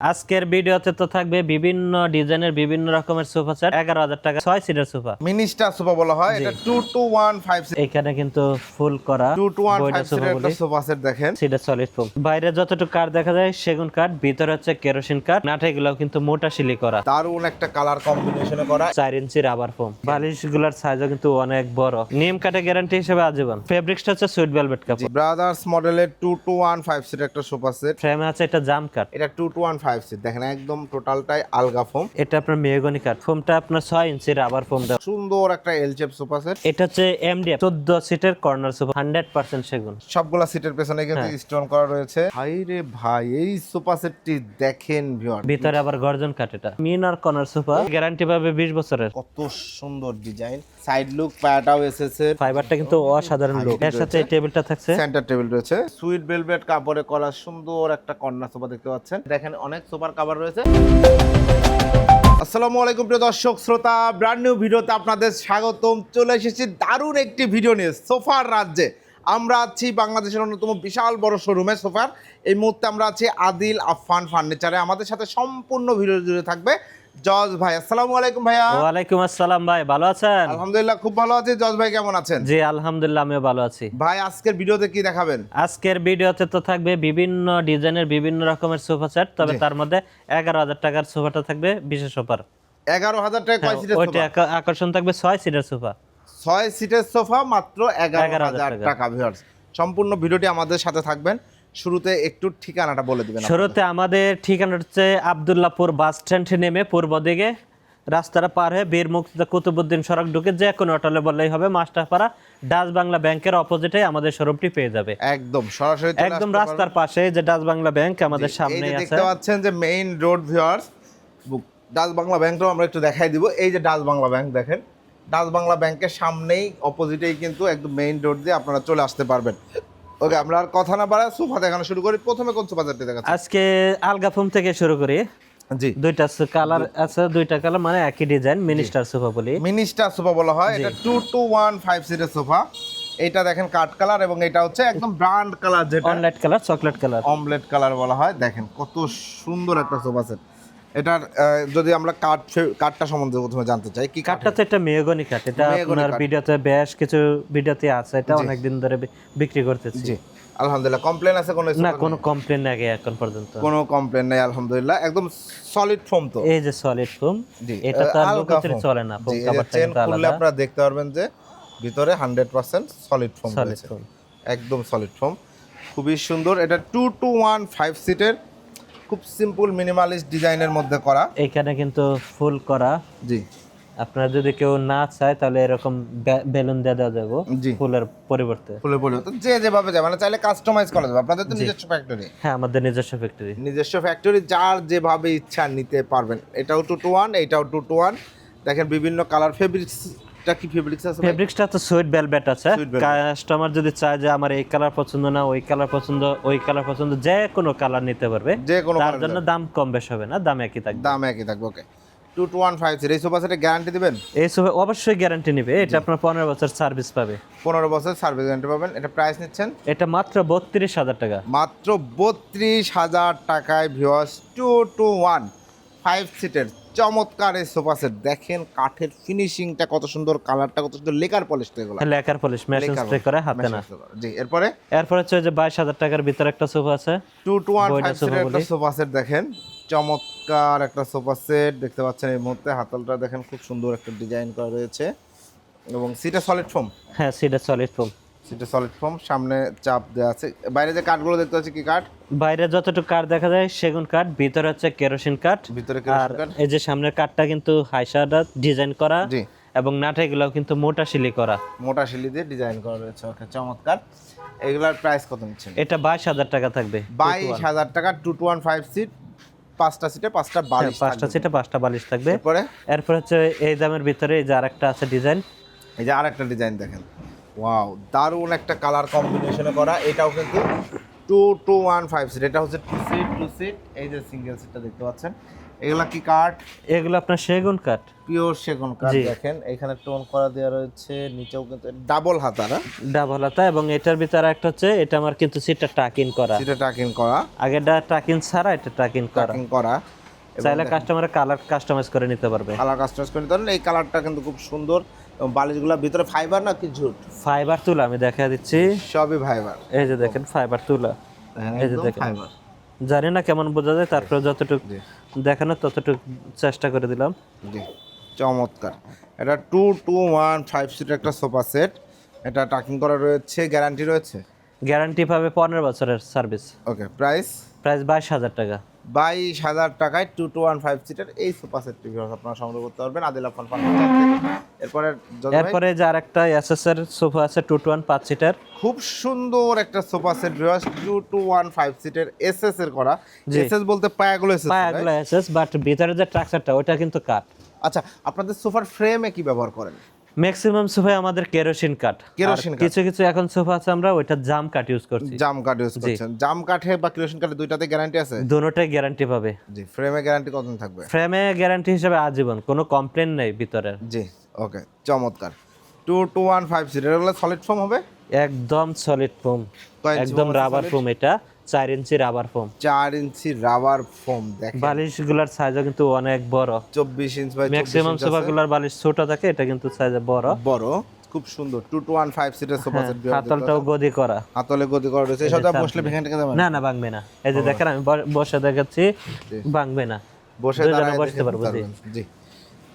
আজকের ভিডিওতে তো থাকবে বিভিন্ন ডিজাইনের বিভিন্ন রকমের সোফা সেট এগারো হাজার টাকা ছয় সিটের সোফা। মিনি স্টার সোফা বলা হয় এটা টু টু ওয়ান ফাইভ এখানে কিন্তু ফুল করা two two one sofa set দেখেন। সিটের সলিড ফোম বাইরে যতটুকু কাঠ দেখা যায় সেগুন কাঠ ভিতরে হচ্ছে কেরোসিন কাঠ নাটাইগুলো কিন্তু মোটা শিলি করা। দারুণ একটা কালার কম্বিনেশনে করা। চার ইঞ্চি রাবার ফোম বালিশগুলার সাইজও কিন্তু অনেক বড়। নিম কাঠে গ্যারান্টি হিসেবে আজীবন। ফেব্রিক্সটা হচ্ছে সুইট ভেলভেট কাপড়। ব্রাদার্স মডেলের টু টু ওয়ান ফাইভ সিটের একটা সোফা সেট। ফ্রেমে আছে এটা জাম কাঠ। এটা two two one five seat দেখেন একদম টোটালটাই আলগা ফোম এটা আপনার মেহগনি কাঠ। ফোমটা আপনার ছয় ইঞ্চি রাবার ফোম দেওয়া। সুন্দর একটা এল শেপ সোফা সেট এটা হচ্ছে এমডিএফ চোদ্দ সিটের কর্নার সোফা হান্ড্রেড পার্সেন্ট সেগুন। সবগুলা সিটের পেছনে কিন্তু হ্যাঁ। স্টোন করা রয়েছে। ভাই রে ভাই এই সোফা সেটটি দেখেন ভিউয়ার ভিতরে আবার গর্জন কাঠ এটা। মিন আর কর্নার সোফা গ্যারান্টি পাবে বিশ বছরের। কত সুন্দর ডিজাইন সাইড লুক পায়াটাও এসেছে ফাইবারটা কিন্তু অসাধারণ লুক এর সাথে এই টেবিলটা থাকছে। সেন্টার টেবিল রয়েছে। সুইট ভেলভেট কাপড়ে করা সুন্দর একটা কর্নার সোফা দেখতে পাচ্ছেন। দেখেন অনেক সোফার কাভার রয়েছে। আসসালামু আলাইকুম প্রিয় দর্শক, শ্রোতা ব্র্যান্ড নিউ ভিডিওতে আপনাদের স্বাগতম। চলে এসেছি দারুণ একটি ভিডিও নিয়ে, সোফার রাজ্যে। আমরা আছি বাংলাদেশের অন্যতম বিশাল বড় শোরুমে সোফার। এই মুহূর্তে আমরা আছি আদিল আফফান ফার্নিচারে আমাদের সাথে সম্পূর্ণ ভিডিও জুড়ে থাকবে জজ ভাই আসসালামু আলাইকুম ভাইয়া। ওয়ালাইকুম আসসালাম ভাই ভালো আছেন? আলহামদুলিল্লাহ খুব ভালো আছি। জজ ভাই কেমন আছেন? জি আলহামদুলিল্লাহ আমিও ভালো আছি। ভাই আজকের ভিডিওতে কি দেখাবেন? আজকের ভিডিওতে তো থাকবে বিভিন্ন ডিজাইনের বিভিন্ন রকমের সোফা সেট তবে তার মধ্যে এগারো হাজার টাকার সোফাটা থাকবে বিশেষ অফার। এগারো হাজার টাকা কয় সিটের ওইটা আকর্ষণ থাকবে ছয় সিটের সোফা। ছয় সিটের সোফা মাত্র এগারো হাজার টাকা। ভিউয়ার্স সম্পূর্ণ ভিডিওটি আমাদের সাথে থাকবেন। শুরুতে একটু ঠিকানাটা বলে দিবেন শুরুতে আমাদের ঠিকানা হচ্ছে আবদুল্লাপুর বাস স্ট্যান্ড নেমে পূর্ব দিকে। রাস্তাটা পার হয়ে বীর মুক্তিদা কুতুবুদ্দিন সড়ক ঢুকে যে কোনো হোটেলে বললেই হবে মাস্টারপাড়া ডাচ বাংলা ব্যাংকের অপোজিটে আমাদের শোরুমটি পেয়ে যাবে। একদম সরাসরি একদম রাস্তার পাশে যে ডাচ বাংলা ব্যাংক আমাদের যে আছে দেখতে পাচ্ছেন যে main road viewers Dutch Bangla ব্যাংকটাও আমরা একটু দেখাই দিব। এই যে ডাচ বাংলা ব্যাংক দেখেন ডাচ বাংলা ব্যাংকের সামনেই অপোজিটেই কিন্তু একদম মেইন রোড দিয়ে আপনারা চলে আসতে পারবেন। ওকে আমরা আর কথা না বাড়া সোফা দেখানো শুরু করি। প্রথমে কোন সোফা সেটটি দেখাচ্ছি আজকে আলগা ফোম থেকে শুরু করি। জি। দুইটা কালার আছে দুইটা কালার মানে একই ডিজাইন মিনিস্টার সোফা বলি। মিনিস্টার সোফা বলা হয়। এটা টু টু ওয়ান ফাইভ সিটের সোফা। এটা দেখেন কাঠ কালার এবং এটা হচ্ছে একদম ব্রান্ড কালার যেটা অনলাইট colour chocolate colour. Omelette colour বলা হয়। দেখেন কত সুন্দর একটা সোফা সেট। এটার যদি আমরা কাঠ কাঠটা সম্বন্ধে প্রথমে জানতে চাই কি কাঠটা তো একটা মেহগনি কাঠ এটা আপনার। ভিডিওতে বেশ কিছু ভিডিওতে আছে এটা অনেকদিন ধরে বিক্রি করতেছি। জি আলহামদুলিল্লাহ কমপ্লেন আছে কোনো না কোনো কমপ্লেন আগে এখন পর্যন্ত। কোনো কমপ্লেন নাই আলহামদুলিল্লাহ একদম সলিড ফোম তো। এই যে সলিড ফোম এটা তো foam। চলে না ফোম কাভারটা চেন কিন্তু আলাদা। আপনারা দেখতে পারবেন যে ভিতরে hundred percent solid foam solid রয়েছে। একদম সলিড ফোম খুবই সুন্দর এটা টু টু ওয়ান ফাইভ সিটের খুব সিম্পল মিনিমালিস্ট ডিজাইনের মধ্যে করা। এখানে কিন্তু ফুল করা। জি। আপনারা যদি কেউ না চায় তাহলে এরকম বেলুন দিয়ে দেওয়া যাবে জি। ফুলের পরিবর্তে। ফুলের পরিবর্তে। যে যেভাবে যায় মানে চাইলে কাস্টমাইজ করা যাবে। আপনাদের তো নিজস্ব ফ্যাক্টরি হ্যাঁ আমাদের নিজস্ব ফ্যাক্টরি নিজস্ব ফ্যাক্টরি যার যেভাবে ইচ্ছা নিতে পারবেন। এটাও টু টু ওয়ান এটাও টু টু ওয়ান দেখেন বিভিন্ন কালার ফেব্রিক্সটা কি ফেব্রিক্স আছে ফেব্রিক্সটা তো সুইট ভেলভেট আছে। কাস্টমার যদি চায় যে আমার এই কালার পছন্দ না ওই কালার পছন্দ ওই কালার পছন্দ যে কোনো কালার নিতে পারবে। যে কোনো তার জন্য দাম কম বেশ হবে না দাম একই থাকবে। দাম একই থাকবে okay two two one five এই সোফা সেটে গ্যারান্টি দিবেন? এই সব অবশ্যই গ্যারান্টি নিবে এটা আপনার পনেরো বছর সার্ভিস পাবে। পনেরো বছর সার্ভিস গ্যারান্টি পাবেন এটা প্রাইস নিচ্ছেন? এটা মাত্র বত্রিশ হাজার টাকা। মাত্র বত্রিশ হাজার টাকায় viewers two two one five সিটের চমৎকার এই সোফা সেট দেখেন কাঠের ফিনিশিংটা কত সুন্দর কালারটা কত সুন্দর লেকার পলিশ তো এগুলো। লেকার পলিশ মেশিন স্প্রে করে হাতে না। জি এরপরে? এরপর হচ্ছে যে বাইশ হাজার টাকার ভিতরে একটা সোফা আছে টু টু একটা সোফা সেট দেখেন চমৎকার একটা সোফা সেট দেখতে পাচ্ছেন এই মুহূর্তে। হাতলটা দেখেন খুব সুন্দর একটা ডিজাইন করা রয়েছে। এবং সিটে সলিড ফোম হ্যাঁ সেটা সলিড ফোম সিটে সলিড ফোম সামনে চাপ দেওয়া আছে। বাইরে যে কাঠগুলো দেখতে পাচ্ছি কি কাঠ বাইরে যতটুকু কাঠ দেখা যায় সেগুন কাঠ ভিতরে হচ্ছে কেরোসিন কাঠ ভিতরে আর এই যে সামনের কাঠটা কিন্তু হাইসাটা ডিজাইন করা। জি। এবং নাটাইগুলো কিন্তু মোটা শিলি করা। মোটা শিলি দিয়ে ডিজাইন করা রয়েছে ওকে চমৎকার। এগুলার প্রাইস কত নিচ্ছেন? এটা বাইশ হাজার টাকা থাকবে। বাইশ হাজার টাকা two two one five seat পাঁচটা সিটে পাঁচটা হ্যাঁ, বালিশ পাঁচটা সিটে পাঁচটা বালিশ থাকবে। এরপরে? এরপর হচ্ছে এই দামের ভিতরে এই যে আরেকটা আছে ডিজাইন এই যে আরেকটা ডিজাইন দেখেন। ওয়াও দারুণ একটা কালার কম্বিনেশনে করা। এটাও কিন্তু two two one five seat এটা হচ্ছে টু সিট টু সিট এই যে সিঙ্গেল সিটটা দেখতে পাচ্ছেন। এগুলা কি কাঠ এগুলো আপনার সেগুন কাঠ পিওর সেগুন কাঠ দেখেন। এখানে টোন করা দেওয়া রয়েছে। নিচেও কিন্তু ডাবল হাতারা ডাবল হাতা এবং এটার ভিতরে একটা হচ্ছে এটা আমার কিন্তু সিটটা টাক ইন করা। সেটা টাকিং করা। আগেরটা টাক ইন ছাড়া এটা টাক ইন করা। টাকিং করা। চাইলে কাস্টমারের কালার কাস্টমাইজ করে নিতে পারবে। কালার কাস্টমাইজ করে নিতে পারেন। এই কালারটা কিন্তু খুব সুন্দর। এবং বালিশগুলো ভিতরে ফাইবার না কি ঝুট? ফাইবার তুলা আমি দেখা দিচ্ছি। সবই ফাইবার এই যে দেখেন ফাইবার তুলা। এই যে দেখেন। ফাইবার জানি না কেমন বোঝা যায় তারপরে যতটুকু জি। দেখানো ততটুকু চেষ্টা করে দিলাম। জি চমৎকার। এটা টু টু ওয়ান ফাইভ সিটের একটা সোফা সেট এটা টাকিং করা রয়েছে গ্যারান্টি রয়েছে? গ্যারান্টি পাবে পনেরো বছরের সার্ভিস ওকে প্রাইস প্রাইস বাইশ হাজার টাকা। বাইশ হাজার টাকায় টু টু ওয়ান ফাইভ সিটের এই সোফা সেটটি আপনারা সংগ্রহ করতে পারবেন। আদিল আফান এরপরে এরপরে যে আরেকটা এসএস এর সোফা আছে টু টু ওয়ান পাঁচ সিটার খুব সুন্দর একটা sofa set viewers two two one five সিটের এসএস এর করা। এসএস বলতে পায়াগুলো এসএস পায়াগুলো এসএস বাট ভিতরে যে ট্রাকচারটা ওটা কিন্তু কাঠ আচ্ছা আপনাদের সোফার ফ্রেমে কি ব্যবহার করেন? ম্যাক্সিমাম সোফায় আমাদের কেরোসিন কাঠ কেরোসিন কিছু কিছু এখন সোফা আছে আমরা ওইটা জাম কাঠ ইউজ করছি। জাম কাঠ ইউজ করছেন। জাম কাঠে বা কিরোসিন কাঠে দুইটাতে গ্যারান্টি আছে? দুটোটাই গ্যারান্টি পাবে। জি ফ্রেমে গ্যারান্টি কতদিন থাকবে? ফ্রেমে গ্যারান্টি হিসেবে আজীবন কোনো কমপ্লেন নেই ভিতরে। জি ওকে চমৎকার। Two two one five seat এগুলো সলিড ফর্ম হবে? একদম সলিড ফোম একদম রাবার? ফোম এটা। চার ইঞ্চি রাবার ফোম চার ইঞ্চি রাবার ফোম দেখেন। বালিশগুলার সাইজও কিন্তু অনেক বড়। চব্বিশ ইঞ্চ বাই ম্যাক্সিমাম সোফা গুলার বালিশ ছোট থাকে এটা কিন্তু সাইজে বড়। বড় খুব সুন্দর। টু টু ওয়ান ফাইভ সিটের সোফা সেট হাতলটাও গদি করা। হাতলে গদি করা রয়েছে। সেটা বসলে ভেঙে টেকে যাবে না? না ভাঙবে না। এই যে দেখেন আমি বসে দেখাচ্ছি ভাঙবে না। বসে দাঁড়ায় বসতে পারব, জি।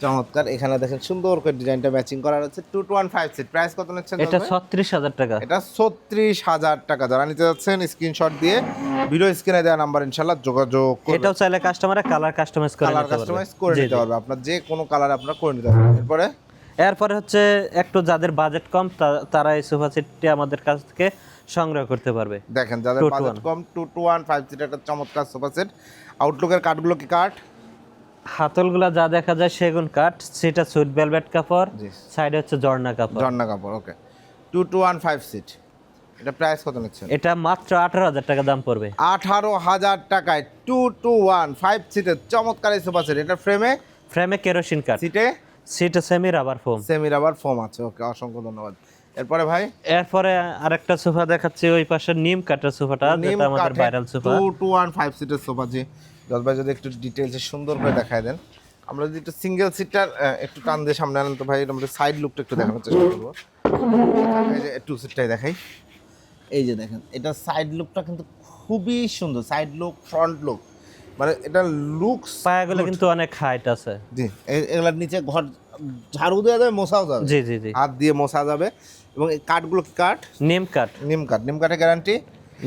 চমৎকার। এখানে দেখেন সুন্দর করে ডিজাইনটা ম্যাচিং করা রয়েছে। Two two one five seat price কত নিচ্ছেন এটা ছত্রিশ হাজার টাকা। এটা ছত্রিশ হাজার টাকা। যারা নিতে যাচ্ছেন স্ক্রিনশট দিয়ে ভিডিও স্ক্রিনে দেওয়া নাম্বার ইনশাল্লাহ যোগাযোগ এটাও চাইলে কাস্টমারের কালার কাস্টমাইজ করে কালার কাস্টমাইজ করে নিতে পারবে। আপনার যে কোনো কালার আপনার করে নিতে পারবেন। এরপরে? এরপরে হচ্ছে একটু যাদের বাজেট কম তারা এই সোফা সেটটি আমাদের কাছ থেকে সংগ্রহ করতে পারবে। দেখেন যাদের বাজেট কম two two one five seat একটা চমৎকার সোফা সেট আউটলুকের কাঠগুলো কি কাঠ হাতলগুলা যা দেখা যায় সেগুন কাঠ সেটা সুইট ভেলভেট কাপড় সাইডে হচ্ছে ঝর্ণা কাপড়। ঝর্ণা কাপড় okay two two one five seat এটা প্রাইস কত নিচ্ছেন? এটা মাত্র আঠারো হাজার টাকা দাম পড়বে। আঠারো হাজার টাকায় টু টু ওয়ান ফাইভ সিটের চমৎকার সোফা সেট এটা ফ্রেমে ফ্রেমে কেরোসিন কাঠ। সিটে seat semi rubber foam semi rubber foam আছে ওকে অসংখ্য ধন্যবাদ। এরপরে ভাই? এরপরে আরেকটা সোফা দেখাচ্ছি ওই পাশে নিম কাঠের সোফাটা নিম যেটা আমাদের viral sofa two two one five সিটের সোফা জি। ভাই যদি একটু ডিটেলসে সুন্দর করে দেখায় দেন। আমরা যদি একটু সিঙ্গেল সিটটার একটু টান দিয়ে সামনে আনেন তো ভাই আমাদের সাইড লুকটা একটু দেখানোর চেষ্টা করব। টু সিটটাই দেখাই। এই যে দেখেন এটা সাইড লুকটা কিন্তু খুবই সুন্দর সাইড লুক ফ্রন্ট লুক মানে এটা লুকস পায়াগুলো কিন্তু অনেক হাইট আছে। জি এগুলার নিচে ঘর ঝাড়ু দেওয়া যাবে মশাও যাবে। জি জি জি। হাত দিয়ে মশা যাবে। এবং এই কাঠগুলো কাঠ নিম কাঠ নিম কাঠ নিম কাঠের গ্যারান্টি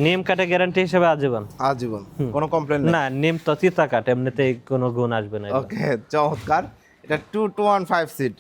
নিম কাঠের গ্যারান্টি হিসেবে আজীবন। আজীবন কোনো কমপ্লেন না নিম তো তিতা কাঠ এমনিতেই কোনো গুণ আসবে না ওকে চমৎকার। এটা two two one five seat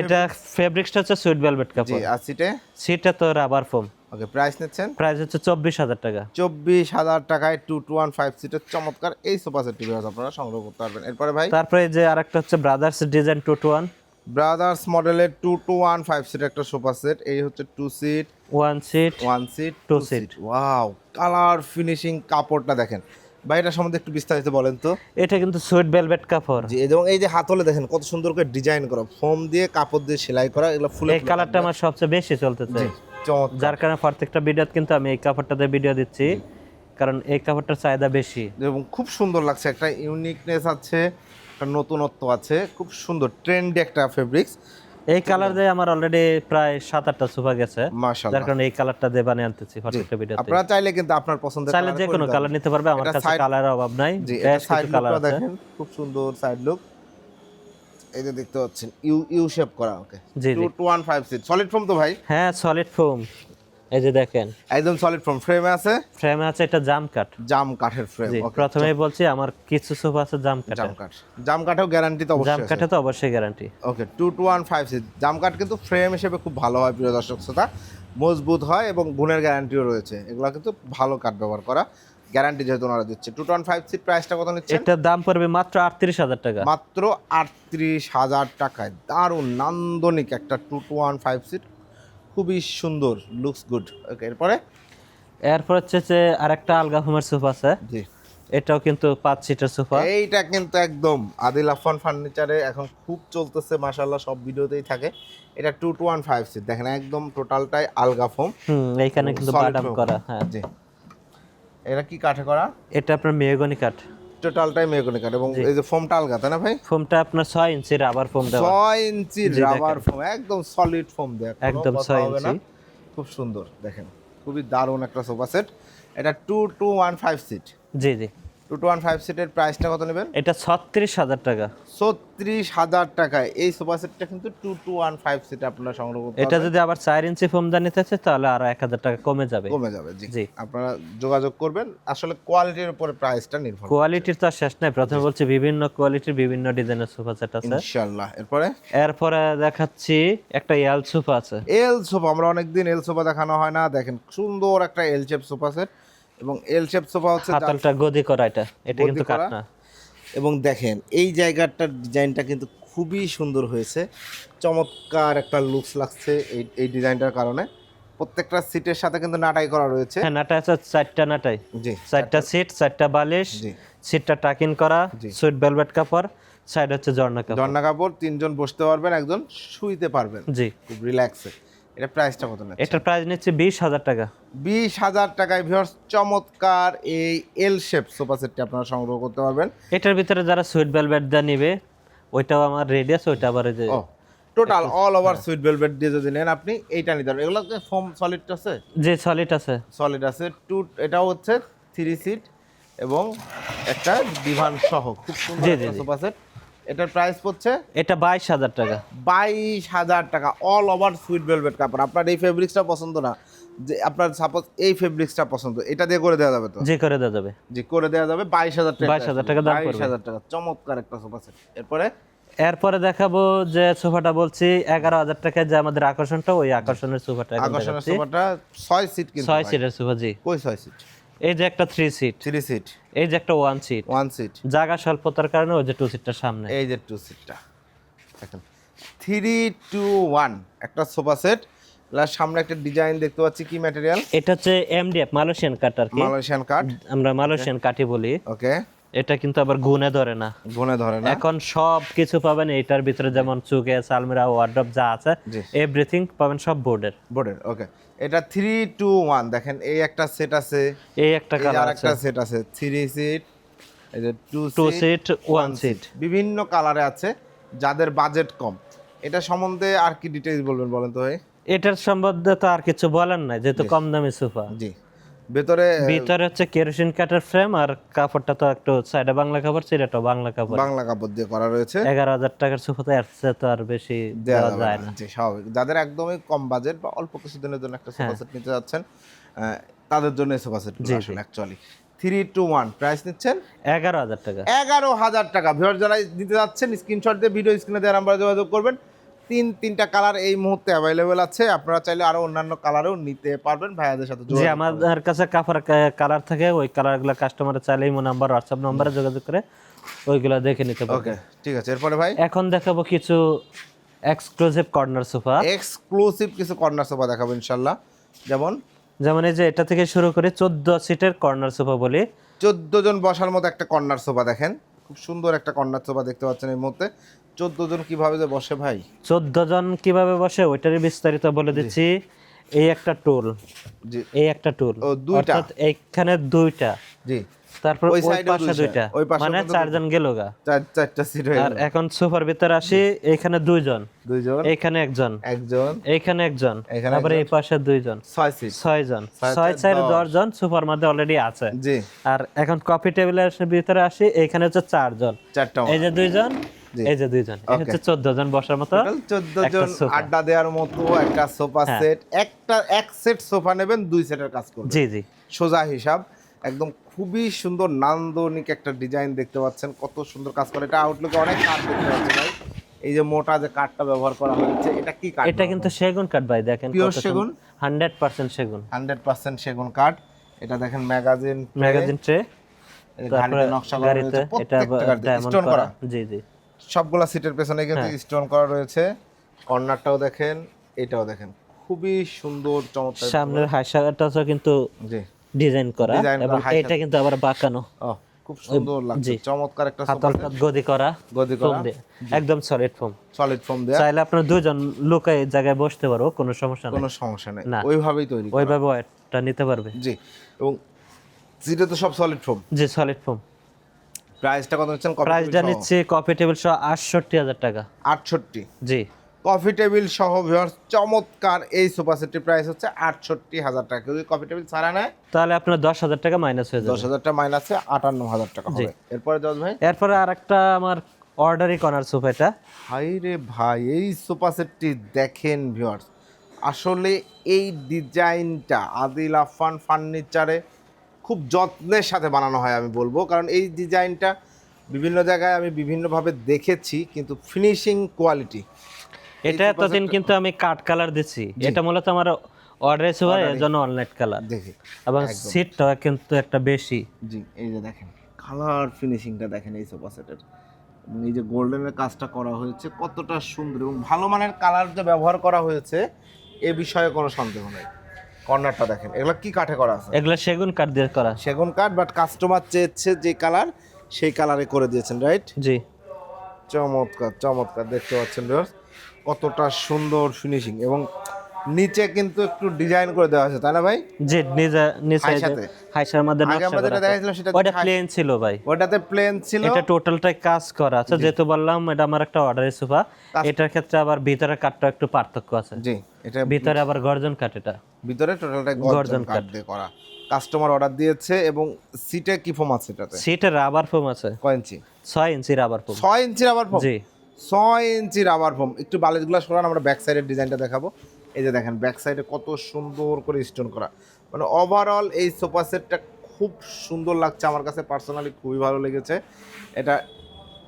এটা ফেব্রিক্সটা হচ্ছে সুইট ভেলভেট জি কাপড়। আর সিটে সিটটা তো রাবার ফোম ওকে প্রাইস নিচ্ছেন? প্রাইস হচ্ছে চব্বিশ হাজার টাকা। চব্বিশ হাজার টাকায় টু টু ওয়ান ফাইভ সিটের চমৎকার। এই সোফা সেটটি আপনারা সংগ্রহ করতে পারবেন। এরপরে ভাই? তারপরে যে আরেকটা হচ্ছে brothers design two two one brothers মডেলের two two one five seat একটা সোফা সেট এই হচ্ছে two seat one seat one seat two seat wow colour finishing কাপড়টা দেখেন। ভাই এটা সম্বন্ধে একটু বিস্তারিত বলেন তো। এটা কিন্তু সুইট ভেলভেট কাপড়। জি এবং এই যে হাতলে দেখেন কত সুন্দর করে ডিজাইন করা। ফোম দিয়ে কাপড় দিয়ে সেলাই করা এগুলো ফুলে এই কালারটা আমার সবচেয়ে বেশি চলতেছে জি চমৎকার। যার কারণে প্রত্যেকটা ভিডিও কিন্তু আমি এই কাপড়টাতে ভিডিও দিচ্ছি। কারণ এই কাপড়টার চাহিদা বেশি। এবং খুব সুন্দর লাগছে একটা ইউনিকনেস আছে। একটা নতুনত্ব আছে খুব সুন্দর ট্রেন্ডি একটা ফেব্রিক্স এই কালার দিয়ে আমার অলরেডি প্রায় সাত আটটা সোফা গেছে। যার কারণে এই কালারটা দিয়ে বানিয়ে আনতেছি প্রত্যেকটা ভিডিওতে আপনারা চাইলে কিন্তু আপনার পছন্দের চাইলে যে কোনো কালার নিতে পারবে আমার কাছে কালারের অভাব নাই জি এটা সাইড কালার লুকটা আছে। দেখেন খুব সুন্দর সাইড লুক এই যে দেখতে পাচ্ছেন ইউ ইউ শেপ করা ওকে জি, টু জি। Two one five seat solid form তো ভাই? হ্যাঁ সলিড ফোম এই যে দেখেন। একদম সলিড ফর্ম ফ্রেমে আছে? ফ্রেমে আছে এটা জাম কাঠ। জাম কাঠের ফ্রেম প্রথমেই বলছি আমার কিছু সোফা আছে জাম কাঠ জাম কাঠ। জাম কাঠেও গ্যারান্টি তো জাম অবশ্যই আছে কাঠে তো অবশ্যই guarantee okay two two one five six জাম কাঠ কিন্তু ফ্রেম হিসেবে খুব ভালো হয় প্রিয় দর্শক শ্রোতা। মজবুত হয় এবং গুণের গ্যারান্টিও রয়েছে। এগুলো কিন্তু ভালো কাঠ ব্যবহার করা। গ্যারান্টি যেহেতু ওনারা দিচ্ছে। Two two one five seat প্রাইসটা কত নিচ্ছে এটার দাম পড়বে মাত্র আটত্রিশ হাজার টাকা। মাত্র আটত্রিশ হাজার টাকায়। দারুণ নান্দনিক একটা two two one five seat খুবই সুন্দর লুকস গুড ওকে এরপরে? এরপর হচ্ছে যে আরেকটা আলগা হোমের সোফা আছে। জি। এটাও কিন্তু পাঁচ সিটের সোফা। এইটা কিন্তু একদম আদিল আফান ফার্নিচারে এখন খুব চলতেছে মাশাল্লাহ সব ভিডিওতেই থাকে। এটা two two one five seat দেখেন একদম টোটালটাই আলগা ফোম হুম এইখানে কিন্তু বাদাম করা হ্যাঁ। জি। এটা কি কাঠে করা? এটা আপনার মেহগনি কাঠ। টোটালটাই মেকানিক্যাল এবং এই যে ফোমটা আলগা তাই না ভাই? ফোমটা আপনার 6 ইঞ্চি রাবার ফোম দেওয়া। 6 ইঞ্চি রাবার ফোম একদম সলিড ফোম দেয়া একদম কথা ছয় ইঞ্চি। খুব সুন্দর দেখেন। খুবই দারুণ একটা সোফা সেট এটা two two one five seat জি জি। টু টু ওয়ান ফাইভ সিটের প্রাইসটা কত নেবেন? এটা ছত্রিশ হাজার টাকা। ছত্রিশ হাজার টাকায় এই সোফা সেটটা কিন্তু টু টু ওয়ান ফাইভ সিটে আপনারা সংগ্রহ করতে এটা যদি আবার চার ইঞ্চি ফোম দা নিতে চায় তাহলে আরও এক হাজার টাকা কমে যাবে। কমে যাবে জি। জি। আপনারা যোগাযোগ করবেন। আসলে কোয়ালিটির উপরে প্রাইসটা নির্ভর কোয়ালিটির তো শেষ নাই। প্রথমে বলছি বিভিন্ন কোয়ালিটির বিভিন্ন ডিজাইনের সোফা সেট আছে। ইনশাআল্লাহ। এরপরে? এরপরে দেখাচ্ছি একটা এল সোফা আছে। এল সোফা আমরা অনেকদিন এল সোফা দেখানো হয় না। দেখেন সুন্দর একটা এল শেপ সোফা সেট এবং এল শেপ সোফা হচ্ছে হাতালটা গদি করা এটা এটা কিন্তু করা? না এবং দেখেন এই জায়গাটার ডিজাইনটা কিন্তু খুবই সুন্দর হয়েছে। চমৎকার একটা লুকস লাগছে এই এই ডিজাইনটার কারণে। প্রত্যেকটা সিটের সাথে কিন্তু নাটাই করা রয়েছে। হ্যাঁ নাটা আছে চারটা নাটাই। জি চারটা সিট চারটা বালিশ জি। সিটটা টাকিন করা। সুইট ভেলভেট কাপড় সাইড হচ্ছে ঝর্ণা কাপড়। ঝর্ণা কাপড় তিনজন বসতে পারবেন একজন শুইতে পারবেন। জি। খুব রিল্যাক্সে এটা প্রাইসটা কত নেয় এটার প্রাইস নিচ্ছে বিশ হাজার টাকা। বিশ হাজার টাকায় ভিউয়ার্স চমৎকার এই এল শেপ সোফা সেটটি আপনারা সংগ্রহ করতে পারবেন। এটার ভিতরে যারা সুইট ভেলভেট দিয়ে নিবে ওইটাও আমার রেডি আছে ওইটা আবার যে total all over sweet velvet দিয়ে যদি নেন আপনি এইটা নিতে পারবেন। এগুলো ফোম সলিড আছে? যে সলিড আছে। সলিড আছে। টু এটাও হচ্ছে থ্রি সিট এবং একটা ডিভান সহ। খুব সুন্দর। সোফা সেট এটার প্রাইস পড়ছে? এটা বাইশ হাজার টাকা। বাইশ হাজার টাকা অল ওভার সুইট ভেলভেট কাপড়। আপনার এই ফেব্রিক্সটা পছন্দ না যে আপনার সাপোজ এই ফেব্রিক্সটা পছন্দ এটা দিয়ে করে দেওয়া যাবে তো? যে করে দেওয়া যাবে। জি করে দেওয়া যাবে বাইশ হাজার টাকা। 22,000 টাকা দাম বাইশ। হাজার টাকা চমৎকার একটা সোফা সেট এরপরে? এরপরে দেখাবো যে সোফাটা বলছি এগারো হাজার টাকায় যে আমাদের আকর্ষণটা ওই আকর্ষণের সোফাটা আকর্ষণের সোফাটা ছয় সিট কিন্তু ছয় সিটের সোফা জি। কই ছয় সিট এই যে একটা থ্রি সিট থ্রি সিট এই যে একটা ওয়ান সিট ওয়ান সিট জায়গা স্বল্পতার কারণে ওই যে টু সিটটা সামনে। এই যে টু। সিটটা দেখেন থ্রি টু ওয়ান একটা সোফা সেট সামনে একটা ডিজাইন দেখতে পাচ্ছি কি ম্যাটেরিয়াল এটা হচ্ছে এমডিএফ মালয়েশিয়ান কাঠ আর কি। মালয়েশিয়ান কাঠ আমরা মালয়েশিয়ান কাঠি বলি। ওকে এটা কিন্তু আবার গুনে ধরে না। ঘনে ধরে না। এখন সব কিছু পাবেন এটার ভিতরে যেমন চুকে সালমিরা ওয়ার্ড্রপ যা আছে। এভরিথিং পাবেন সব বোর্ডের বোর্ডের ওকে এটা থ্রি টু ওয়ান দেখেন এই একটা সেট আছে এই একটা কালার একটা সেট আছে। থ্রি সিট এই যে two two seat one seat বিভিন্ন কালারে আছে যাদের বাজেট কম। এটা সম্বন্ধে আর কি ডিটেইলস বলবেন বলেন তো ভাই? এটার সম্বন্ধে তো আর কিছু বলার নাই যেহেতু কম দামি সোফা জি। ভেতরে ভিতরে হচ্ছে কেরোসিন কাঠের ফ্রেম আর কাপড়টা তো একটু সাইডে বাংলা কাপড় সেটা বাংলা কাপড়। বাংলা কাপড় দিয়ে করা রয়েছে। এগারো হাজার টাকার সোফা তো এর তো আর বেশি দেওয়া যায় না। জি স্বাভাবিক। যাদের একদমই কম বাজেট বা অল্প কিছুদিনের জন্য একটা সোফা হ্যাঁ। সেট নিতে যাচ্ছেন তাদের জন্য সোফা সেট আসলে actually three two one price নিচ্ছেন? এগারো হাজার টাকা। এগারো হাজার টাকা। ভিউয়ার যারা নিতে যাচ্ছেন স্ক্রিনশট দিয়ে ভিডিও স্ক্রিনে দেওয়ার নাম্বারে যোগাযোগ করবেন। তিন তিনটা কালার এই মুহূর্তে অ্যাভেলেবেল আছে। আপনারা চাইলে আরও অন্যান্য কালারও নিতে পারবেন ভাইয়াদের সাথে যোগাযোগ আমাদের কাছে কাপড় কালার থাকে ওই কালারগুলো কাস্টমার চাইলে ইমো নাম্বার হোয়াটসঅ্যাপ নাম্বারে যোগাযোগ করে ওইগুলো দেখে নিতে পারবে ওকে ঠিক আছে। এরপরে ভাই? এখন দেখাবো কিছু এক্সক্লুসিভ কর্নার সোফা এক্সক্লুসিভ কিছু কর্নার সোফা দেখাবো ইনশাল্লাহ যেমন? যেমন এই যে এটা থেকে শুরু করে চোদ্দ সিটের কর্নার সোফা বলি। চোদ্দ জন বসার মতো একটা কর্নার সোফা দেখেন। খুব সুন্দর একটা কর্নার সোফা দেখতে পাচ্ছেন এই মুহূর্তে। চোদ্দ জন কীভাবে যে বসে ভাই? চোদ্দ জন কীভাবে বসে? ওইটারই বিস্তারিত বলে দিচ্ছি। এই একটা টুল এই একটা টুল দুইটা? এইখানে দুইটা। জি। তারপর ওই পাশে দুইটা, মানে চারজন গেল গা চারটা সিট হয়ে আর এখন সোফার ভিতরে আসি এইখানে দুইজন। দুইজন। এইখানে একজন। একজন। এইখানে একজন। তারপরে এই পাশে দুইজন। ছয় সিট ছয় জন ছয় চার দশ। জন সোফার মধ্যে অলরেডি আছে। জি। আর এখন কফি টেবিলের ভিতরে আসি এইখানে হচ্ছে চারজন। চারটা এই যে দুইজন। এই যে দুইজন। হচ্ছে চোদ্দ জন বসার মতো চোদ্দ একটা জন আড্ডা দেওয়ার মতো একটা সোফা হ্যাঁ। সেট একটা এক সেট সোফা নেবেন দুই সেটের কাজ করবেন। জি জি। সোজা হিসাব। একদম খুবই সুন্দর নান্দনিক একটা ডিজাইন দেখতে পাচ্ছেন কত সুন্দর কাজ করে। এটা আউটলুকে অনেক কাঠ দেখতে পাচ্ছেন ভাই। এই যে মোটা যে কাঠটা ব্যবহার করা হয়েছে এটা কি কাঠ এটা কিন্তু সেগুন কাঠ ভাই দেখেন Pure সেগুন? হান্ড্রেড পার্সেন্ট সেগুন। হান্ড্রেড পার্সেন্ট সেগুন কাঠ। এটা দেখেন ম্যাগাজিন ম্যাগাজিন ট্রে। গাড়িতে তারপরে নকশা করা রয়েছে এটা প্রত্যেকটা স্টোন করা। জি জি। সবগুলা সিটের পেছনে কিন্তু হ্যাঁ। স্টোন করা রয়েছে। কর্নারটাও দেখেন এটাও দেখেন। খুবই সুন্দর চমৎকার সামনের হাইসাটাও কিন্তু জি। ডিজাইন করা এবং এটা কিন্তু আবার বাঁকানো। খুব সুন্দর লাগছে চমৎকার একটা হাতল কাত গদি করা গদি করা। একদম সলিড ফোম সলিড ফোম দেয়া। চাইলে আপনার দুজন লোকাই জায়গায় বসতে পারো কোনো সমস্যা নেই। কোনো সমস্যা নেই। না। ওইভাবেই তৈরি। ওইভাবে ওয়েটটা নিতে পারবে। জি এবং যেটা তো সব সলিড ফোম জি সলিড ফোম প্রাইসটা কত নিচ্ছেন? প্রাইসটা নিচ্ছে কফি টেবিল সহ আটষট্টি হাজার টাকা। আটষট্টি। জি। কফি টেবিল সহ ভিউয়ার্স চমৎকার এই সোফা সেটটির প্রাইস হচ্ছে আটষট্টি হাজার টাকা। যদি কফি টেবিল ছাড়া নেয় তাহলে আপনার দশ হাজার টাকা মাইনাস হয়ে দশ যাবে হাজার টাকা মাইনাসে আটান্ন হাজার টাকা হবে। এরপরে জজ ভাই? এরপরে আর একটা আমার অর্ডারই কর্নার সোফা এটা। ভাই রে ভাই এই সোফা সেটটি দেখেন ভিউয়ার্স আসলে এই ডিজাইনটা আদিল আফান ফার্নিচারে খুব যত্নের সাথে বানানো হয় আমি বলব। কারণ এই ডিজাইনটা বিভিন্ন জায়গায় আমি বিভিন্নভাবে দেখেছি কিন্তু ফিনিশিং কোয়ালিটি এটা এতদিন কিন্তু আমি কাট কালার দিচ্ছি এটা মূলত আমার অর্ডার সোফা এর জন্য অনলাইন কালার দেখি। এবং সিটটা কিন্তু একটা বেশি। জি এই যে দেখেন কালার ফিনিশিংটা দেখেন এই সোফা সেটের এই যে গোল্ডেনের কাজটা করা হয়েছে কতটা সুন্দর এবং ভালো মানের কালার যে ব্যবহার করা হয়েছে এ বিষয়ে কোনো সন্দেহ নেই। কর্নারটা দেখেন এগুলো কি কাঠে করা আছে? এগুলো সেগুন কাঠ দিয়ে করা। সেগুন কাঠ বাট কাস্টমার চেয়েছে যে কালার সেই কালারে করে দিয়েছেন রাইট জি। চমৎকার চমৎকার দেখতে পাচ্ছেন viewers। কতটা সুন্দর ফিনিশিং এবং নিচে কিন্তু একটু ডিজাইন করে দেওয়া আছে তাই না ভাই? জি নিজে নিচে হাইসাতে? হাইসার মধ্যে আগে নকশা করা দেখাইছিলাম সেটা ওটা প্লেন ছিল ভাই। ওটাতে প্লেন ছিল। এটা টোটালটাই কাজ করা আছে। যেহেতু বললাম এটা আমার একটা অর্ডারের সোফা এটার ক্ষেত্রে আবার ভিতরে কাঠটা একটু পার্থক্য আছে। জি এটা ভিতরে আবার গর্জন কাঠ এটা। ভিতরে টোটালটা গর্জন কাঠ দিয়ে করা। কাস্টমার অর্ডার দিয়েছে এবং সিটে কি ফোম আছে এটাতে? সিটে রাবার ফোম আছে। কয় ইঞ্চি? ছয় ইঞ্চি রাবার ফোম ছয় ইঞ্চি রাবার ফোম জি। ছয় ইঞ্চি রাবার ফোম একটু বালিশগুলো সরান আমরা ব্যাক সাইডের ডিজাইনটা দেখাবো। এই যে দেখেন ব্যাক সাইডে কত সুন্দর করে স্টোন করা। মানে ওভারঅল এই সোফা সেটটা খুব সুন্দর লাগছে আমার কাছে পার্সোনালি খুবই ভালো লেগেছে। এটা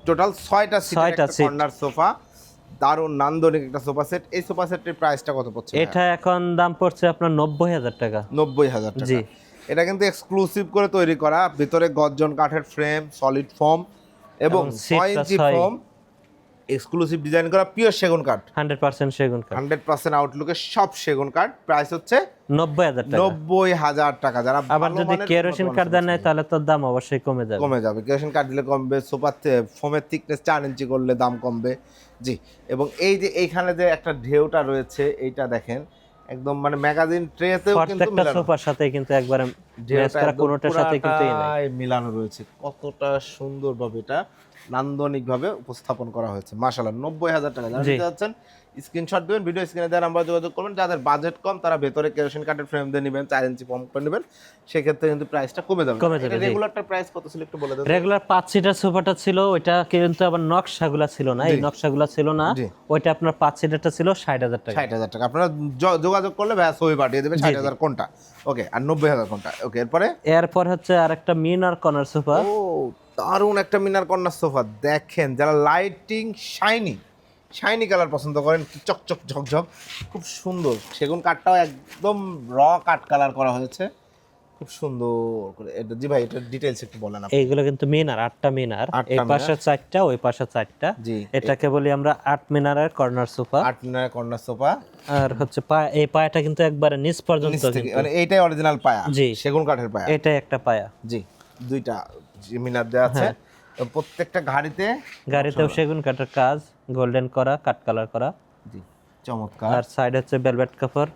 টোটাল ছয়টা ছয়টা কর্নার সোফা দারুণ নান্দনিক একটা সোফা সেট এই সোফা সেটের প্রাইসটা কত পড়ছে এটা এখন দাম পড়ছে আপনার নব্বই হাজার টাকা। নব্বই হাজার টাকা। জি। এটা কিন্তু এক্সক্লুসিভ করে তৈরি করা। ভিতরে গর্জন কাঠের ফ্রেম সলিড ফোম এবং ছয় ইঞ্চি। ফোম এক্সক্লুসিভ ডিজাইন করা পিওর সেগুন কাঠ। হান্ড্রেড পার্সেন্ট সেগুন কাঠ। হান্ড্রেড পার্সেন্ট আউটলুকের সব সেগুন কাঠ। প্রাইস হচ্ছে নব্বই হাজার টাকা। নব্বই হাজার টাকা। যারা আবার যদি কেরোসিন কাঠ দেন নেয় তাহলে তোর দাম অবশ্যই কমে যাবে। কমে যাবে। কেরোসিন কাঠ দিলে কমবে সোফার ফোমের থিকনেস চার ইঞ্চি করলে দাম কমবে। জি এবং এই যে এইখানে যে একটা ঢেউটা রয়েছে এইটা দেখেন একদম মানে ম্যাগাজিন ট্রেতেও কিন্তু প্রত্যেকটা সোফার সাথে কিন্তু একবারে ঢেউটা কোনোটার সাথে কিন্তু মিলানো রয়েছে। কতটা সুন্দরভাবে এটা নান্দনিকভাবে উপস্থাপন করা হয়েছে। মাশাআল্লাহ নব্বই হাজার টাকা। যারা নিতে যাচ্ছেন স্ক্রিনশট দেবেন ভিডিও স্ক্রিনে দেওয়ার নাম্বার যোগাযোগ করবেন। যাদের বাজেট কম তারা ভেতরে কেরোসিন কাঠের ফ্রেম দিয়ে নেবেন চার ইঞ্চি কম করে নেবেন। সেক্ষেত্রে কিন্তু প্রাইসটা কমে যাবে। কমে যাবে। রেগুলারটা প্রাইস কত ছিল একটু বলে দেবেন রেগুলার পাঁচ সিটার সোফাটা ছিল ওইটা কিন্তু আবার নকশাগুলা ছিল না। এই নকশাগুলা ছিল না ওইটা আপনার পাঁচ সিটারটা ছিল ষাট হাজার টাকা। ষাট হাজার টাকা। আপনারা যোগাযোগ করলে ব্যাস ছবি পাঠিয়ে দেবেন ষাট হাজার কোনটা? ওকে আর নব্বই হাজার কোনটা? ওকে এরপরে? এরপর হচ্ছে আর একটা মিনার কর্নার সোফা ও দারুণ একটা মিনার কর্নার সোফা। দেখেন যারা লাইটিং শাইনি শাইনি কালার পছন্দ করেন চকচক ঝকঝক খুব সুন্দর। সেগুন কাঠটাও একদম র কাঠ কালার করা হয়েছে। খুব সুন্দর করে। এটা জি ভাই এটা ডিটেলস একটু বলেন আপনি। এইগুলো কিন্তু মিনার আটটা মিনার। এই। পাশে চারটা ওই পাশে চারটা। জি এটাকে বলি আমরা আট মিনারের কর্নার সোফা। আট মিনার কর্নার সোফা। আর হচ্ছে পা- এই পায়াটা কিন্তু একবারে নিচ পর্যন্ত মানে এইটাই অরিজিনাল পায়া। জি। সেগুন কাঠের পায়া। এটাই একটা পায়া। জি দুইটা মিনার দেওয়া আছে। হ্যাঁ। প্রত্যেকটা গাড়িতে গাড়িতেও সেগুন কাঠের কাজ গোল্ডেন করা কাট কালার করা। জি চমৎকার। আর সাইড হচ্ছে ভেলভেট কাপড়।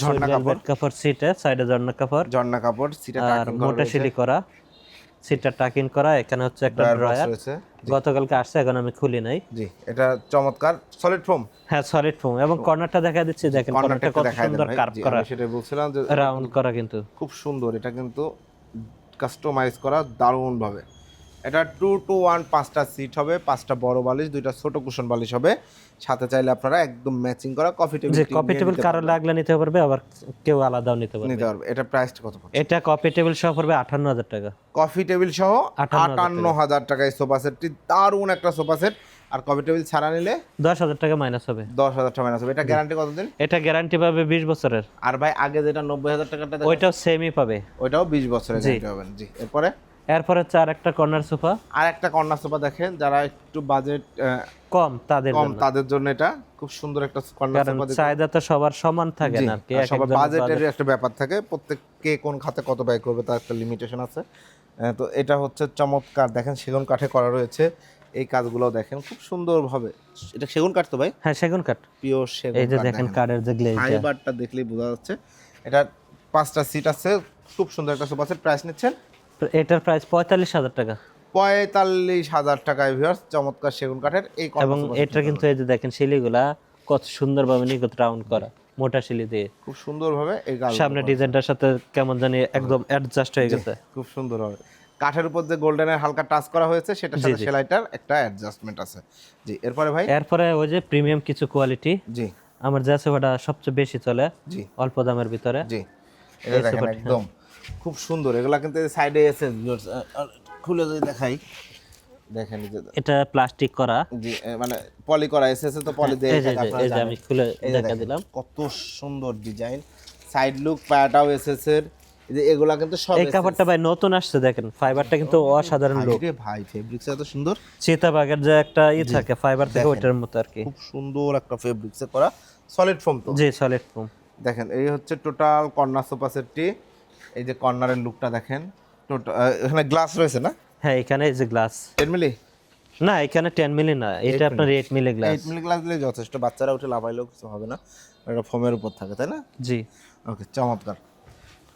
ঝর্ণা ভেলভেট কাপড় সিটে সাইডে ঝর্ণা কাপড়। ঝর্ণা কাপড় সিটা আর মোটা সিলি করা। সিটটা টাকিন করা এখানে হচ্ছে একটা ড্রয়ার গতকালকে আসছে এখন আমি খুলি নাই। জি এটা চমৎকার। সলিড ফোম হ্যাঁ সলিড ফোম এবং কর্নারটা দেখা দিচ্ছে দেখেন কর্নারটা কত সুন্দর কার্ভ করা। আমি সেটা বলছিলাম যে রাউন্ড করা কিন্তু। খুব সুন্দর। এটা কিন্তু কাস্টমাইজ করা দারুণভাবে। এটা টু টু ওয়ান পাঁচটা সিট হবে পাঁচটা বড় বালিশ দুইটা ছোট কুশন বালিশ হবে। সাথে চাইলে আপনারা একদম ম্যাচিং করা কফি টেবিল কফি টেবিল কারও লাগলে নিতে পারবে আবার কেউ আলাদাও নিতে পারবে। নিতে পারবে। এটা প্রাইসটা কত এটা কফি টেবিল সহ পড়বে আটান্ন হাজার টাকা। কফি টেবিল সহ 58,000 আটান্ন হাজার টাকায় সোফা সেটটি দারুণ একটা সোফা সেট আর কফি টেবিল ছাড়া নিলে? দশ হাজার টাকা মাইনাস হবে। দশ হাজার টাকা মাইনাস হবে। এটা গ্যারান্টি কতদিন? এটা গ্যারান্টি পাবে বিশ বছরের। আর ভাই আগে যেটা নব্বই হাজার টাকাটা ওইটাও সেমই পাবে। ওইটাও বিশ বছরের গ্যারান্টি হবেন জি এরপরে? এরপরে হচ্ছে আর একটা কর্নার সোফা আর একটা কর্নার সোফা দেখেন যারা একটু বাজেট কম তাদের কম জন্য। তাদের জন্য এটা। খুব সুন্দর একটা কর্নার সোফা চাহিদা তো সবার সমান থাকে না কি সবার বাজেটের একটা ব্যাপার থাকে। প্রত্যেককে কোন খাতে কত ব্যয় করবে তার একটা লিমিটেশন আছে। তো এটা হচ্ছে চমৎকার। দেখেন সেগুন কাঠে করা রয়েছে। এই কাজগুলো দেখেন খুব সুন্দরভাবে। এটা সেগুন কাঠ তো ভাই? হ্যাঁ সেগুন কাঠ। পিওর সেগুন এই যে দেখেন কাঠের যে গ্লেজ ফাইবারটা দেখলেই বোঝা যাচ্ছে। এটা পাঁচটা সিট আছে খুব সুন্দর একটা সোফা সেট প্রাইস নিচ্ছেন? এটার প্রাইস পঁয়তাল্লিশ হাজার টাকা। পঁয়তাল্লিশ হাজার টাকায় ভিউয়ার্স চমৎকার সেগুন কাঠের এই এবং এটা কিন্তু এই যে দেখেন শিলিগুলা কত সুন্দরভাবে নিখুঁত রাউন্ড করা মোটা শিলি দিয়ে। খুব সুন্দরভাবে এই সামনে ডিজাইনটার সাথে কেমন জানি একদম অ্যাডজাস্ট হয়ে গেছে। খুব সুন্দর হবে কাঠের উপর যে গোল্ডেনের হালকা টাচ করা হয়েছে সেটার সাথে সেলাইটার একটা অ্যাডজাস্টমেন্ট আছে। জি এরপরে ভাই? এরপরে ওই যে প্রিমিয়াম কিছু কোয়ালিটি জি। আমার যে সোফাটা সবচেয়ে বেশি চলে জি। অল্প দামের ভিতরে। জি। এটা দেখেন একদম খুব সুন্দর এগুলা কিন্তু সাইডে এসে খুলে যদি দেখাই দেখেন এটা প্লাস্টিক করা। জি মানে পলি করা এসেছে তো পলি দিয়ে এই যে আমি খুলে দেখা দিলাম। কত সুন্দর ডিজাইন সাইড লুক পায়াটাও এসেছে। এই যে এগুলা কিন্তু সব এই কাপড়টা ভাই নতুন আসছে দেখেন ফাইবারটা কিন্তু অসাধারণ লুক ভাই ফেব্রিক্স এত সুন্দর? চিতাবাগের যে একটা ই থাকে ফাইবার থেকে ওইটার মতো আর কি। খুব সুন্দর একটা ফেব্রিক্সে করা সলিড ফোম তো। জি সলিড ফোম দেখেন এই হচ্ছে টোটাল কর্নার সোফা সেটটি। এই যে কর্নারের লুকটা দেখেন টোটাল এখানে গ্লাস রয়েছে না? হ্যাঁ এখানে এই যে গ্লাস টেন মিলি না এখানে টেন মিলি না এটা আপনার eight milli glass eight milli glass দিলে যথেষ্ট বাচ্চারা উঠে লাফাইলেও কিছু হবে না। এটা ফোমের উপর থাকে তাই না? জি। ওকে চমৎকার।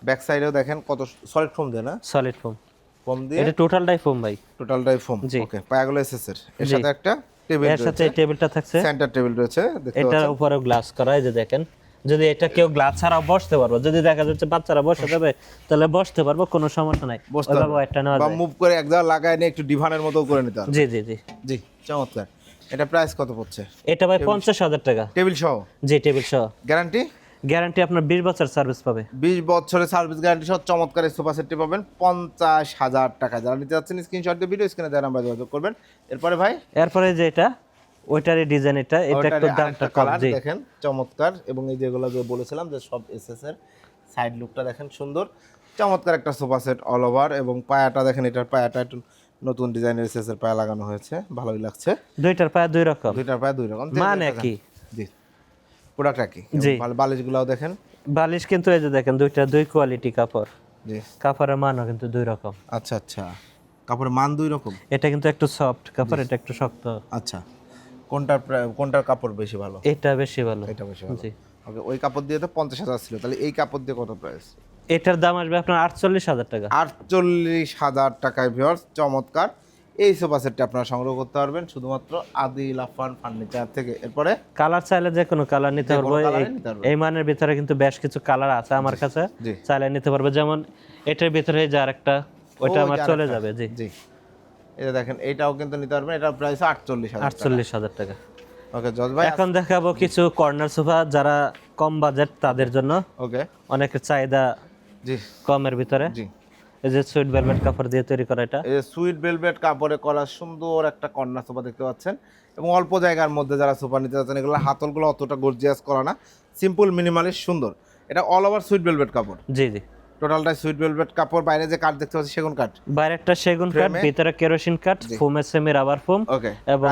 ব্যাক সাইডেও দেখেন কত সলিড ফোম দেয় না? সলিড ফোম ফোম দিয়ে? এটা টোটালটাই ফোম ভাই। টোটালটাই ফোম ওকে পায়াগুলো এসএসের এর সাথে একটা টেবিলের সাথে টেবিলটা থাকছে। সেন্টার টেবিল রয়েছে দেখতে এটার উপরে গ্লাস করা এই যে দেখেন। যদি এটা কেউ গ্লাস ছাড়া বসতে পারব যদি দেখা যাচ্ছে বাচ্চারা বসে যাবে তাহলে বসতে পারব কোনো সমস্যা নাই। বসতে ওইভাবে একটা নেওয়া বা যায়। মুভ করে এক জায়গায় লাগায় নিয়ে একটু ডিভানের মতো করে নিতে জি জি জি। জি চমৎকার। এটা প্রাইস কত পড়ছে? এটা ভাই পঞ্চাশ হাজার টাকা। টেবিল সহ? জি টেবিল সহ। গ্যারান্টি গ্যারান্টি আপনার বিশ বছর সার্ভিস পাবে। বিশ বছরের সার্ভিস গ্যারান্টি সহ চমৎকার এই সোফা সেটটি পাবেন। পঞ্চাশ হাজার টাকা। যারা নিতে যাচ্ছেন স্ক্রিনশট দিয়ে ভিডিও স্ক্রিনে দেওয়ার নাম্বার যোগাযোগ করবেন। এরপরে ভাই? এরপরে যে এটা ওইটারই ডিজাইন এটা এটা একটু দামটা কম দেখেন চমৎকার। এবং এই যেগুলো যে বলেছিলাম যে সব এসএস এর সাইড লুকটা দেখেন সুন্দর। চমৎকার একটা সোফা সেট অল ওভার এবং পায়াটা দেখেন এটার পায়াটা একটু নতুন ডিজাইনের এসএস এর পায়া লাগানো হয়েছে। ভালোই লাগছে। দুইটার পায়ে দুই রকম। দুইটার পায়া দুই রকম। মানে কি? প্রোডাক্ট একই জি। বালিশগুলাও দেখেন? বালিশ কিন্তু এই যে দেখেন দুইটা দুই কোয়ালিটি কাপড়। জি। কাপড়ের মানও কিন্তু দুই রকম। আচ্ছা আচ্ছা। কাপড়ের মান দুই রকম? এটা কিন্তু একটু সফট কাপড় এটা একটু শক্ত। আচ্ছা। কোনটার কোনটার কাপড় বেশি ভালো? এটা বেশি ভালো। এটা বেশি ভালো। জি। ওকে ওই কাপড় দিয়ে তো পঞ্চাশ হাজার ছিল। তাহলে এই কাপড় দিয়ে কত প্রাইস এটার দাম আসবে আপনার আটচল্লিশ হাজার টাকা। আটচল্লিশ হাজার টাকায় ভিওর্স চমৎকার। এই সোফা সেটটা আপনারা সংগ্রহ করতে পারবেন শুধুমাত্র আদি লাফান ফার্নিচার থেকে। এরপরে কালার চাইলে যে কোনো কালার নিতে পারব। এই- মানের ভিতরে কিন্তু বেশ কিছু কালার আছে আমার কাছে। চাইলে নিতে পারব। যেমন এটার ভিতরে যে আরেকটা ওইটা আমার চলে যাবে জি। জি। এটা দেখেন এটাও কিন্তু নিতে পারবেন। এটা প্রাইস আটচল্লিশ আটচল্লিশ হাজার টাকা। ওকে জজ ভাই এখন দেখাবো কিছু কর্নার সোফা যারা কম বাজেট তাদের জন্য। ওকে। অনেকের চাহিদা জি। কমের ভিতরে। জি। এই যে সুইট ভেলভেট কাপড় দিয়ে তৈরি করা এটা। এই সুইট ভেলভেট কাপড়ে করা সুন্দর একটা কর্নার সোফা দেখতে পাচ্ছেন। এবং অল্প জায়গার মধ্যে যারা সোফা নিতে যাচ্ছেন এগুলো হাতলগুলো অতটা গর্জিয়াস করা না। সিম্পল মিনিমালিস্ট সুন্দর। এটা অল ওভার সুইট ভেলভেট কাপড়। জি জি। টোটালটাই সুইট ভেলভেট কাপড় বাইরে যে কাঠ দেখতে পাচ্ছি সেগুন কাঠ বাইরে একটা সেগুন কাঠ ভিতরে কেরোসিন কাঠ ফোমের সেমি রাবার ফোম ওকে এবং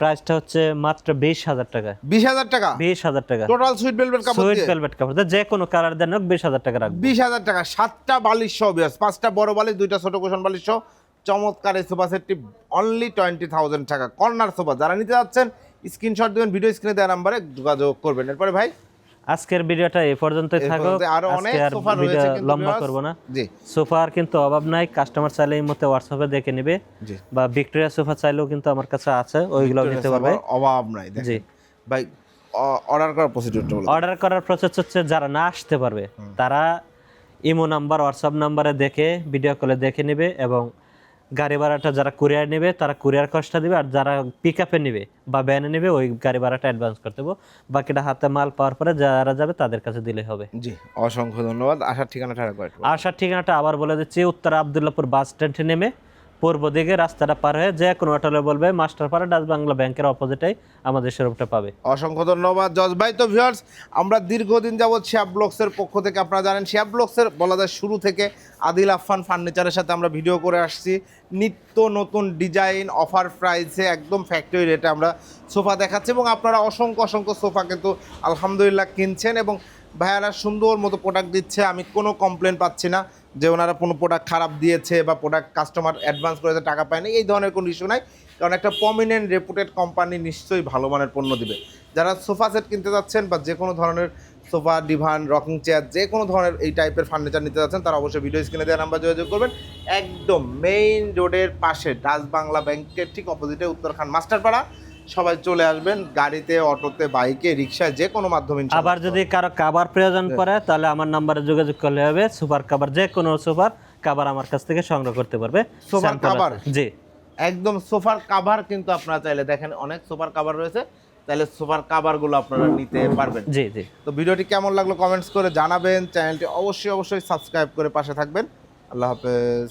প্রাইসটা হচ্ছে মাত্র বিশ হাজার টাকা। বিশ হাজার টাকা? বিশ হাজার টাকা। টোটাল সুইট ভেলভেট কাপড় সুইট ভেলভেট কাপড় যে কোনো কালার দেন হোক বিশ হাজার টাকা রাখব। বিশ হাজার টাকা সাতটা বালিশ সহ পাঁচটা বড় বালিশ দুইটা ছোট কুশন বালিশ সহ। চমৎকার এই সোফা সেটটি অনলি টোয়েন্টি থাউজেন্ড টাকা। কর্নার সোফা যারা নিতে যাচ্ছেন স্ক্রিনশট দেবেন ভিডিও স্ক্রিনে দেওয়া নাম্বারে যোগাযোগ করবেন। এরপরে ভাই আজকের ভিডিওটা এই পর্যন্তই অনেক আজকে আর সোফা ভিডিও লম্বা করব না। জি। সোফার কিন্তু অভাব নাই। কাস্টমার চাইলে এই মধ্যে হোয়াটসঅ্যাপে দেখে নেবে। জি। বা ভিক্টোরিয়া সোফা চাইলেও কিন্তু আমার কাছে আছে। ওইগুলো নিতে পারবে। অভাব নাই জি। ভাই অর্ডার করার প্রসিডিউরটা বলে। অর্ডার করার প্রসেস হচ্ছে যারা না আসতে পারবে তারা ইমো নাম্বার হোয়াটসঅ্যাপ নাম্বারে দেখে ভিডিও কলে দেখে নেবে এবং গাড়ি ভাড়াটা যারা কুরিয়ার নেবে তারা কুরিয়ার কস্টটা দেবে আর যারা পিক আপে নেবে বা ভ্যানে নেবে ওই গাড়ি ভাড়াটা অ্যাডভান্স করতে দেবো বাকিটা হাতে মাল পাওয়ার পরে যারা যাবে তাদের কাছে দিলে হবে। জি অসংখ্য ধন্যবাদ। আসার ঠিকানাটা আসার ঠিকানাটা আবার বলে দিচ্ছি উত্তর আবদুল্লাপুর বাস স্ট্যান্ডে নেমে পূর্ব দিকে রাস্তাটা পার হয়ে যে কোনো হোটেলে বলবে, মাস্টারপাড়া ডাচ বাংলা ব্যাংকের অপোজিটেই আমাদের শোরুমটা পাবে। অসংখ্য ধন্যবাদ। জজ ভাই, তো ভিউয়ার্স আমরা দীর্ঘদিন যাবৎ শিয়াব ব্লগসের পক্ষ থেকে আপনারা জানেন শিয়াব ব্লগসের বলা যায় শুরু থেকে আদিল আফফান ফার্নিচারের সাথে আমরা ভিডিও করে আসছি। নিত্য নতুন ডিজাইন অফার প্রাইসে একদম ফ্যাক্টরি রেটে আমরা সোফা দেখাচ্ছি এবং আপনারা অসংখ্য অসংখ্য সোফা কিন্তু আলহামদুলিল্লাহ কিনছেন এবং ভাইয়ারা সুন্দর মতো প্রোডাক্ট দিচ্ছে, আমি কোনো কমপ্লেন পাচ্ছি না যে ওনারা কোনো প্রোডাক্ট খারাপ দিয়েছে বা প্রোডাক্ট কাস্টমার অ্যাডভান্স করেছে, টাকা পায়নি, এই ধরনের কোনো ইস্যু নাই। কারণ একটা প্রমিনেন্ট রেপুটেড কোম্পানি নিশ্চয়ই ভালো মানের পণ্য দিবে। যারা সোফা সেট কিনতে যাচ্ছেন বা যে কোনো ধরনের সোফা ডিভান রকিং চেয়ার যে কোনো ধরনের এই টাইপের ফার্নিচার নিতে যাচ্ছেন, তারা অবশ্যই ভিডিও স্ক্রিনে দেওয়া নাম্বার যোগাযোগ করবেন। একদম মেইন রোডের পাশে, ডাচ বাংলা ব্যাংকের ঠিক অপোজিটে উত্তরখান মাস্টারপাড়া। সবাই চলে আসবেন গাড়িতে অটোতে বাইকে রিক্সায় যে কোনো মাধ্যমে আবার যদি কারও কাবার প্রয়োজন পড়ে তাহলে আমার নাম্বারে যোগাযোগ করলে হবে সুপার কাবার যে কোনো সুপার কাবার আমার কাছ থেকে সংগ্রহ করতে পারবে সুপার কাভার? জি। একদম সোফার কাভার কিন্তু আপনারা চাইলে দেখেন অনেক সোফার কাভার রয়েছে তাহলে সোফার কাভারগুলো আপনারা নিতে পারবেন। জি জি। তো ভিডিওটি কেমন লাগল কমেন্টস করে জানাবেন চ্যানেলটি অবশ্যই অবশ্যই সাবস্ক্রাইব করে পাশে থাকবেন। আল্লাহ হাফেজ।